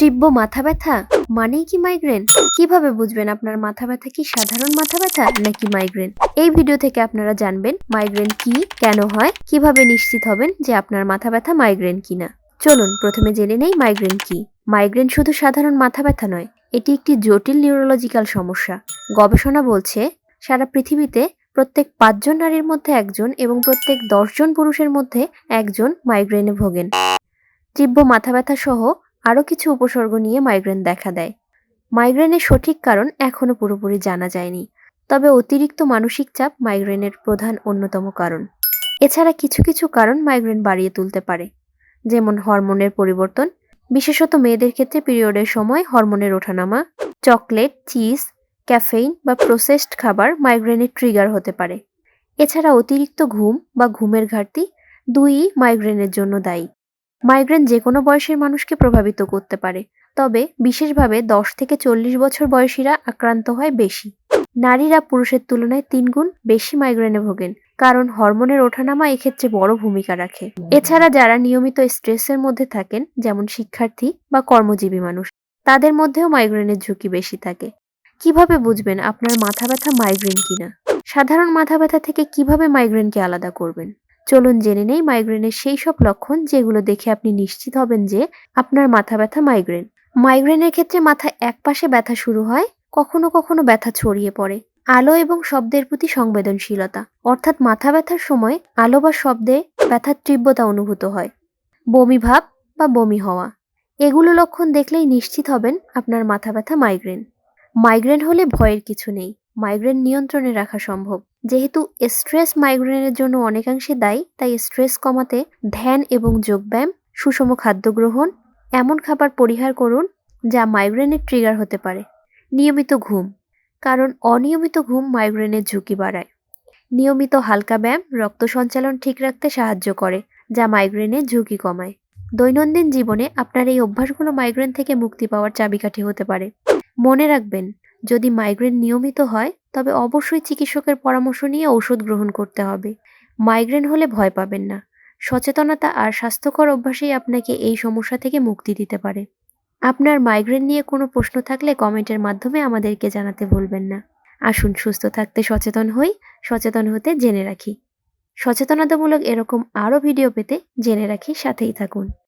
তীব্র মাথা ব্যথা? মানেই কি মাইগ্রেন কীভাবে বুঝবেন আপনার মাথা ব্যথা কি সাধারণ মাথা ব্যথা নাকি মাইগ্রেন এই ভিডিও থেকে আপনারা জানবেন মাইগ্রেন কি, কেন হয়, কীভাবে নিশ্চিত হবেন যে আপনার মাথা ব্যথা মাইগ্রেন কিনা। চলুন, প্রথমে জেনে নেই মাইগ্রেন কি। মাইগ্রেন শুধু সাধারণ মাথা ব্যথা নয়, এটি একটি জটিল নিউরোলজিক্যাল সমস্যা। গবেষণা বলছে, সারা পৃথিবীতে প্রত্যেক পাঁচজন নারীর মধ্যে একজন এবং প্রত্যেক দশজন পুরুষের মধ্যে একজন মাইগ্রেনে ভোগেন। তীব্র মাথা ব্যথা সহ আরও কিছু উপসর্গ নিয়ে মাইগ্রেন দেখা দেয়। মাইগ্রেনের সঠিক কারণ এখনও পুরোপুরি জানা যায়নি, তবে অতিরিক্ত মানসিক চাপ মাইগ্রেনের প্রধান অন্যতম কারণ। এছাড়া কিছু কিছু কারণ মাইগ্রেন বাড়িয়ে তুলতে পারে, যেমন হরমোনের পরিবর্তন, বিশেষত মেয়েদের ক্ষেত্রে পিরিয়ডের সময় হরমোনের ওঠানামা, চকলেট, চিজ, ক্যাফেইন বা প্রসেসড খাবার মাইগ্রেনের ট্রিগার হতে পারে। এছাড়া অতিরিক্ত ঘুম বা ঘুমের ঘাটতি দুইই মাইগ্রেনের জন্য দায়ী। মাইগ্রেন যে কোনো বয়সের মানুষকে প্রভাবিত করতে পারে, তবে বিশেষভাবে দশ থেকে চল্লিশ বছর বয়সীরা আক্রান্ত হয় বেশি। নারীরা পুরুষের তুলনায় তিনগুণ বেশি মাইগ্রেনে ভোগেন, কারণ হরমোনের ওঠানামা এক্ষেত্রে বড় ভূমিকা রাখে। এছাড়া যারা নিয়মিত স্ট্রেসের মধ্যে থাকেন, যেমন শিক্ষার্থী বা কর্মজীবী মানুষ, তাদের মধ্যেও মাইগ্রেনের ঝুঁকি বেশি থাকে। কীভাবে বুঝবেন আপনার মাথা ব্যথা মাইগ্রেন কিনা? সাধারণ মাথা ব্যথা থেকে কীভাবে মাইগ্রেনকে আলাদা করবেন? চলুন জেনে নেই মাইগ্রেনের সেই সব লক্ষণ যেগুলো দেখে আপনি নিশ্চিত হবেন যে আপনার মাথা ব্যথা মাইগ্রেন মাইগ্রেনের ক্ষেত্রে মাথা এক পাশে ব্যথা শুরু হয়, কখনো কখনো ব্যথা ছড়িয়ে পড়ে। আলো এবং শব্দের প্রতি সংবেদনশীলতা। অর্থাৎ মাথা ব্যথার সময় আলো বা শব্দে ব্যথার তীব্রতা অনুভূত হয়। বমি ভাব বা বমি হওয়া। এগুলো লক্ষণ দেখলেই নিশ্চিত হবেন আপনার মাথা ব্যথা মাইগ্রেন মাইগ্রেন হলে ভয়ের কিছু নেই। মাইগ্রেন নিয়ন্ত্রণে রাখা সম্ভব। যেহেতু স্ট্রেস মাইগ্রেনের জন্য অনেকাংশে দায়ী, তাই স্ট্রেস কমাতে ধ্যান এবং যোগব্যায়াম, সুষম খাদ্য গ্রহণ, এমন খাবার পরিহার করুন যা মাইগ্রেনের ট্রিগার হতে পারে। নিয়মিত ঘুম, কারণ অনিয়মিত ঘুম মাইগ্রেনের ঝুঁকি বাড়ায়। নিয়মিত হালকা ব্যায়াম, রক্ত সঞ্চালন ঠিক রাখতে সাহায্য করে, যা মাইগ্রেনের ঝুঁকি কমায়। দৈনন্দিন জীবনে আপনার এই অভ্যাসগুলো মাইগ্রেন থেকে মুক্তি পাওয়ার চাবিকাঠি হতে পারে। মনে রাখবেন যদি মাইগ্রেন নিয়মিত হয়, তবে অবশ্যই চিকিৎসকের পরামর্শ নিয়ে ওষুধ গ্রহণ করতে হবে। মাইগ্রেন হলে ভয় পাবেন না। সচেতনতা আর স্বাস্থ্যকর অভ্যাসেই আপনাকে এই সমস্যা থেকে মুক্তি দিতে পারে। আপনার মাইগ্রেন নিয়ে কোনো প্রশ্ন থাকলে কমেন্টের মাধ্যমে আমাদেরকে জানাতে ভুলবেন না। আসুন সুস্থ থাকতে সচেতন হই, সচেতন হতে জেনে রাখি। সচেতনতামূলক এরকম আরও ভিডিও পেতে জেনে রাখি, সাথেই থাকুন।